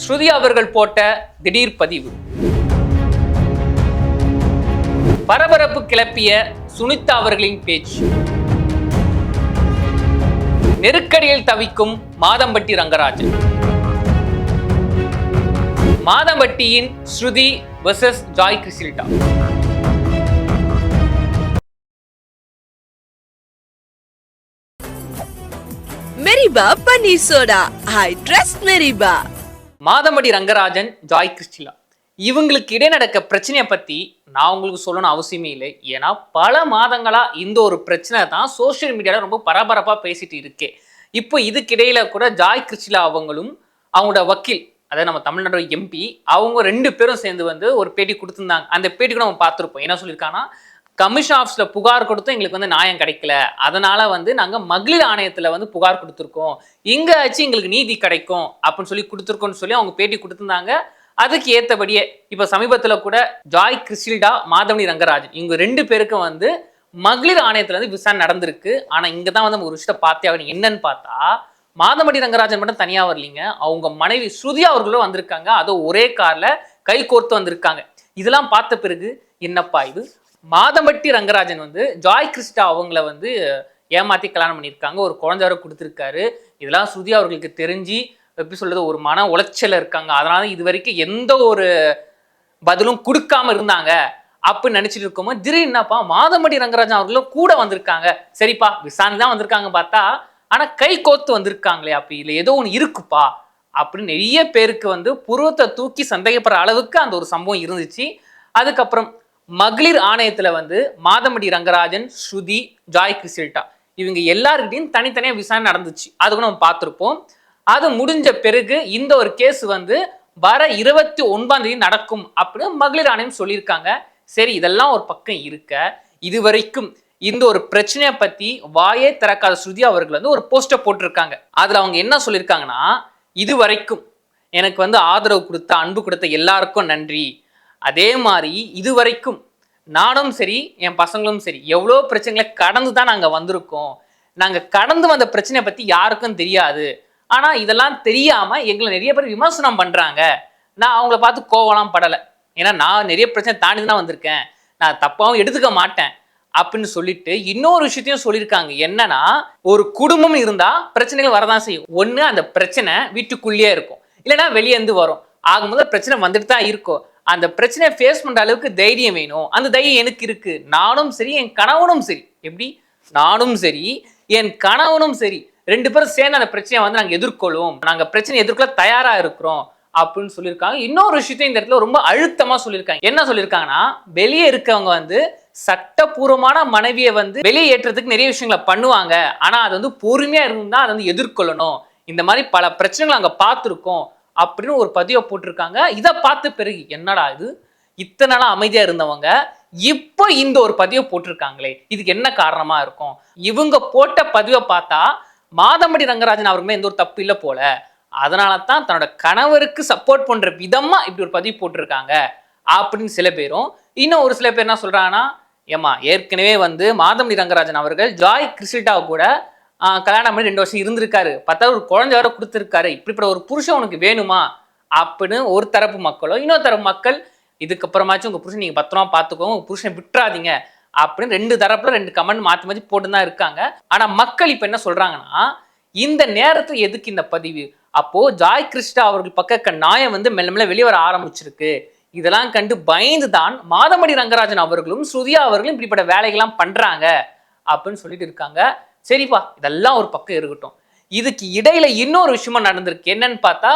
ஸ்ருதி அவர்கள் போட்ட திடீர் பதிவு. பரபரப்பு கிளப்பிய சுனிதா அவர்களின் பேச்சு. நெருக்கடியில் தவிக்கும் மாதம்பட்டி ரங்கராஜன். மாதம்பட்டியின் ஸ்ருதி வெர்சஸ் ஜாய் கிறிசில்டா மெரிபா பன்னீர் சோடா. ஐ ட்ரஸ்ட் மெரிபா. மாதமடி ரங்கராஜன் ஜாய் கிறிஸ்டிலா. இவங்களுக்கு இடையே நடக்க பிரச்சனையை பற்றி நான் உங்களுக்கு சொல்லணும் அவசியமே இல்லை. ஏன்னா பல மாதங்களாக இந்த ஒரு பிரச்சனை தான் சோஷியல் மீடியாவில் ரொம்ப பரபரப்பாக பேசிட்டு இருக்கே. இப்போ இதுக்கிடையில் கூட ஜாய் கிறிஸ்டிலா அவங்களும் அவங்களோட வக்கீல் அதாவது நம்ம தமிழ்நாடு எம்பி அவங்க ரெண்டு பேரும் சேர்ந்து வந்து ஒரு பேட்டி கொடுத்துருந்தாங்க. அந்த பேட்டி கூட நம்ம பார்த்துருப்போம். என்ன சொல்லியிருக்காங்கன்னா கமிஷன் ஆஃபீஸில் புகார் கொடுத்தும் எங்களுக்கு வந்து நியாயம் கிடைக்கல. அதனால வந்து நாங்கள் மகளிர் ஆணையத்தில் வந்து புகார் கொடுத்துருக்கோம். இங்கே ஆச்சு எங்களுக்கு நீதி கிடைக்கும் அப்படின்னு சொல்லி கொடுத்துருக்கோன்னு சொல்லி அவங்க பேட்டி கொடுத்துருந்தாங்க. அதுக்கு ஏற்றபடியே இப்போ சமீபத்தில் கூட ஜாய் கிறிஸ்டில்டா மாதவனி ரங்கராஜன் இவங்க ரெண்டு பேருக்கும் வந்து மகளிர் ஆணையத்தில் வந்து விசாரணை நடந்திருக்கு. ஆனால் இங்கே தான் வந்து நம்ம ஒரு விஷயத்தை பார்த்தே ஆகணும். என்னன்னு பார்த்தா மாதமடி ரங்கராஜன் மட்டும் தனியாக வரலீங்க. அவங்க மனைவி ஸ்ருதி அவர்களும் வந்திருக்காங்க. அதுவும் ஒரே காரில் கை கோர்த்து வந்திருக்காங்க. இதெல்லாம் பார்த்த பிறகு என்னப்பா இது? மாதம்பட்டி ரங்கராஜன் வந்து ஜாய் கிறிஸ்டா அவங்கள வந்து ஏமாத்தி கல்யாணம் பண்ணியிருக்காங்க. ஒரு குழந்தை கொடுத்துருக்காரு. இதெல்லாம் ஸ்ருதி அவர்களுக்கு தெரிஞ்சு எப்படி சொல்றது ஒரு மன உளைச்சல இருக்காங்க. அதனால இது வரைக்கும் எந்த ஒரு பதிலும் கொடுக்காம இருந்தாங்க அப்படின்னு நினைச்சிட்டு இருக்கோமோ திடீர்னு என்னப்பா மாதம்பட்டி ரங்கராஜன் அவர்களும் கூட வந்திருக்காங்க. சரிப்பா விசாரணை தான் வந்திருக்காங்க பார்த்தா ஆனா கை கோத்து வந்திருக்காங்களே அப்படி இல்லை ஏதோ ஒன்று இருக்குப்பா அப்படின்னு நிறைய பேருக்கு வந்து புருவத்தை தூக்கி சந்தேகப்படுற அளவுக்கு அந்த ஒரு சம்பவம் இருந்துச்சு. அதுக்கப்புறம் மகளிர் ஆணையத்துல வந்து மாதமடி ரங்கராஜன் ஸ்ருதி ஜாய் கிறிஸ்டா இவங்க எல்லாருக்கிட்டையும் தனித்தனியாக விசாரணை நடந்துச்சு. அது கூட நம்ம பார்த்துருப்போம். அது முடிஞ்ச பிறகு இந்த ஒரு கேஸ் வந்து வர இருபத்தி ஒன்பதாம் தேதி நடக்கும் அப்படின்னு மகளிர் ஆணையம் சொல்லியிருக்காங்க. சரி இதெல்லாம் ஒரு பக்கம் இருக்க. இது வரைக்கும் இந்த ஒரு பிரச்சனையை பத்தி வாயே திறக்காத ஸ்ருதி அவர்கள் வந்து ஒரு போஸ்டர் போட்டிருக்காங்க. அதுல அவங்க என்ன சொல்லியிருக்காங்கன்னா இது வரைக்கும் எனக்கு வந்து ஆதரவு கொடுத்த அன்பு கொடுத்த எல்லாருக்கும் நன்றி. அதே மாதிரி இது வரைக்கும் நானும் சரி என் பசங்களும் சரி எவ்வளோ பிரச்சனைகளை கடந்து தான் நாங்கள் வந்திருக்கோம். நாங்கள் கடந்து வந்த பிரச்சனையை பற்றி யாருக்கும் தெரியாது. ஆனால் இதெல்லாம் தெரியாமல் எங்களை நிறைய பேர் விமர்சனம் பண்ணுறாங்க நான் அவங்கள பார்த்து கோவலாம் படலை. ஏன்னா நான் நிறைய பிரச்சனை தாண்டி தான் வந்திருக்கேன். நான் தப்பாகவும் எடுத்துக்க மாட்டேன் அப்படின்னு சொல்லிட்டு இன்னொரு விஷயத்தையும் சொல்லியிருக்காங்க. என்னன்னா ஒரு குடும்பம் இருந்தால் பிரச்சனைகள் வரதான் செய்யும். ஒன்று அந்த பிரச்சனை வீட்டுக்குள்ளேயே இருக்கும். இல்லைன்னா வெளியே இருந்து வரும். ஆகும்போது பிரச்சனை வந்துட்டு தான் இருக்கும். அந்த பிரச்சனையை ஃபேஸ் பண்ணுற அளவுக்கு தைரியம் வேணும். அந்த தைரியம் எனக்கு இருக்கு. நானும் சரி என் கணவனும் சரி. எப்படி? நானும் சரி என் கணவனும் சரி. ரெண்டு பேரும் சேர்ந்து அந்த பிரச்சனையை வந்து நாங்கள் எதிர்கொள்வோம். நாங்கள் பிரச்சனை எதிர்கொள்ள தயாராக இருக்கிறோம் அப்படின்னு சொல்லியிருக்காங்க. இன்னொரு விஷயத்தையும் இந்த இடத்துல ரொம்ப அழுத்தமாக சொல்லியிருக்காங்க. என்ன சொல்லியிருக்காங்கன்னா வெளியே இருக்கவங்க வந்து சட்டபூர்வமான மனைவியை வந்து வெளியே ஏற்றுறதுக்கு நிறைய விஷயங்களை பண்ணுவாங்க. ஆனால் அது வந்து பொறுமையாக இருந்தால் அதை வந்து எதிர்கொள்ளணும். இந்த மாதிரி பல பிரச்சனைகள் அங்கே பார்த்துருக்கோம். அப்படின்னு ஒரு பதிவை போட்டிருக்காங்க. இதை பார்த்து பிறகு என்னடா இது? இத்தனை நாள் அமைதியா இருந்தவங்க. இப்போ இந்த ஒரு பதிவை போட்டிருக்காங்களே. இதுக்கு என்ன காரணமா இருக்கும்? இவங்க போட்ட பதிவை பார்த்தா மாதம்படி ரங்கராஜன் அவருமே எந்த ஒரு தப்பு இல்லை போல. அதனால தான் தன்னோட கணவருக்கு சப்போர்ட் பண்ற விதமா இப்படி ஒரு பதிவு போட்டிருக்காங்க அப்படின்னு சில பேரும். இன்னும் ஒரு சில பேர் என்ன சொல்றாங்கன்னா ஏமா ஏற்கனவே வந்து மாதம்படி ரங்கராஜன் அவர்கள் ஜாய் கிறிஸ்டா கூட கல்யாணம் பண்ணி ரெண்டு வருஷம் இருந்திருக்காரு. பத்தாவது ஒரு குழந்தை வேற கொடுத்துருக்காரு. இப்படிப்பட்ட ஒரு புருஷன் உனக்கு வேணுமா? அப்படின்னு ஒரு தரப்பு மக்களோ இன்னொரு தரப்பு மக்கள் இதுக்கப்புறமாச்சும் உங்க புருஷன் நீங்க பத்திரமா பார்த்துக்கோங்க உங்க புருஷனை விட்டுறாதீங்க. அப்படின்னு ரெண்டு தரப்புல ரெண்டு கமெண்ட் மாத்தி மாத்தி போட்டு தான் இருக்காங்க. ஆனா மக்கள் இப்ப என்ன சொல்றாங்கன்னா இந்த நேரத்துல எதுக்கு இந்த பதிவு? அப்போ ஜாய் கிருஷ்ணா அவர்கள் பக்க நியாயம் வந்து மெல்ல மெல்ல வெளியே வர ஆரம்பிச்சிருக்கு. இதெல்லாம் கண்டு பயந்து தான் மாதமணி ரங்கராஜன் அவர்களும் ஸ்ருதியா அவர்களும் இப்படிப்பட்ட வேலைகள்லாம் பண்றாங்க. அப்படின்னு சொல்லிட்டு இருக்காங்க. சரிப்பா இதெல்லாம் ஒரு பக்கம் இருக்கட்டும். இதுக்கு இடையில இன்னொரு விஷயமா நடந்திருக்கு. என்னன்னு பார்த்தா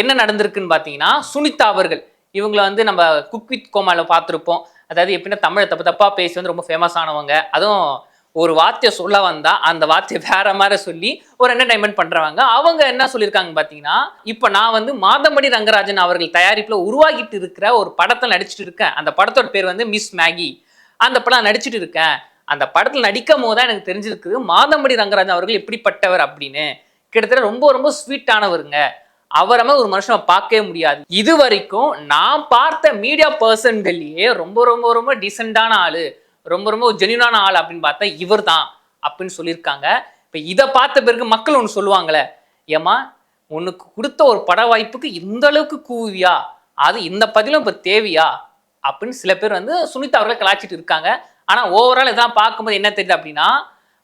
என்ன நடந்திருக்குன்னு பார்த்தீங்கன்னா சுனிதா அவர்கள். இவங்களை வந்து நம்ம குக் வித் கோமாவில் பார்த்துருப்போம். அதாவது எப்படின்னா தமிழை தப்பு தப்பாக பேசி வந்து ரொம்ப ஃபேமஸ் ஆனவங்க. அதுவும் ஒரு வார்த்தையை சொல்ல வந்தா அந்த வார்த்தையை வேற மாதிரி சொல்லி ஒரு என்டர்டைன்மெண்ட் பண்றவங்க. அவங்க என்ன சொல்லியிருக்காங்க பார்த்தீங்கன்னா இப்போ நான் வந்து மாதம்படி ரங்கராஜன் அவர்கள் தயாரிப்பில் உருவாகிட்டு இருக்கிற ஒரு படத்தில் நடிச்சிட்டு இருக்கேன். அந்த படத்தோட பேர் வந்து மிஸ் மேகி அந்த படம் நடிச்சிட்டு இருக்கேன். அந்த படத்தில் நடிக்கும் போது தான் எனக்கு தெரிஞ்சிருக்குது. மாதம்படி ரங்கராஜன் அவர்கள் எப்படிப்பட்டவர் அப்படின்னு. கிட்டத்தட்ட ரொம்ப ரொம்ப ஸ்வீட்டானவருங்க அவரை மாதிரி ஒரு மனுஷனை பார்க்கவே முடியாது. இது வரைக்கும் நான் பார்த்த மீடியா பர்சன்கள்லயே ரொம்ப ரொம்ப ரொம்ப டீசெண்டான ஆளு ரொம்ப ரொம்ப ஜென்யூனான ஆள் அப்படின்னு பார்த்தா இவர் தான் அப்படின்னு சொல்லியிருக்காங்க. இப்போ இதை பார்த்த பிறகு மக்கள் ஒன்று சொல்லுவாங்களே ஏமா உனக்கு கொடுத்த ஒரு பட வாய்ப்புக்கு இந்த அளவுக்கு கூவியா? அது இந்த பதிலும் இப்போ தேவையா? அப்படின்னு சில பேர் வந்து சுனிதா அவர்களை கலாச்சிட்டு இருக்காங்க. ஆனால் ஓவரால் இதெல்லாம் பார்க்கும்போது என்ன தெரியுது அப்படின்னா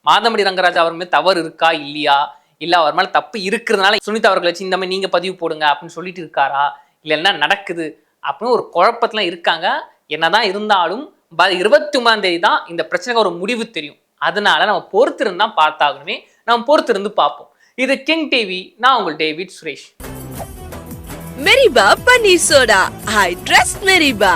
மாதமடி ரங்கராஜ் அவர் மேலே தவறு இருக்கா இல்லையா? இல்லை அவர் மேலே தப்பு இருக்கிறதுனால சுனிதா அவர்களை வச்சு இந்த மாதிரி நீங்கள் பதிவு போடுங்க அப்படின்னு சொல்லிட்டு இருக்காரா? இல்லை என்ன நடக்குது? அப்படின்னு ஒரு குழப்பத்துல இருக்காங்க. என்னதான் இருந்தாலும் இருபத்தி ஒன்பதாம் தேதி தான் இந்த பிரச்சனைக்கு ஒரு முடிவு தெரியும். அதனால நம்ம பொறுத்திருந்து தான் பார்த்தாகணுமே. நம்ம பொறுத்திருந்து பார்ப்போம். இது கிங் டிவி நான் உங்கள் டேவிட் சுரேஷ். மெரிபா பன்னீர் சோடா. I trust மெரிபா.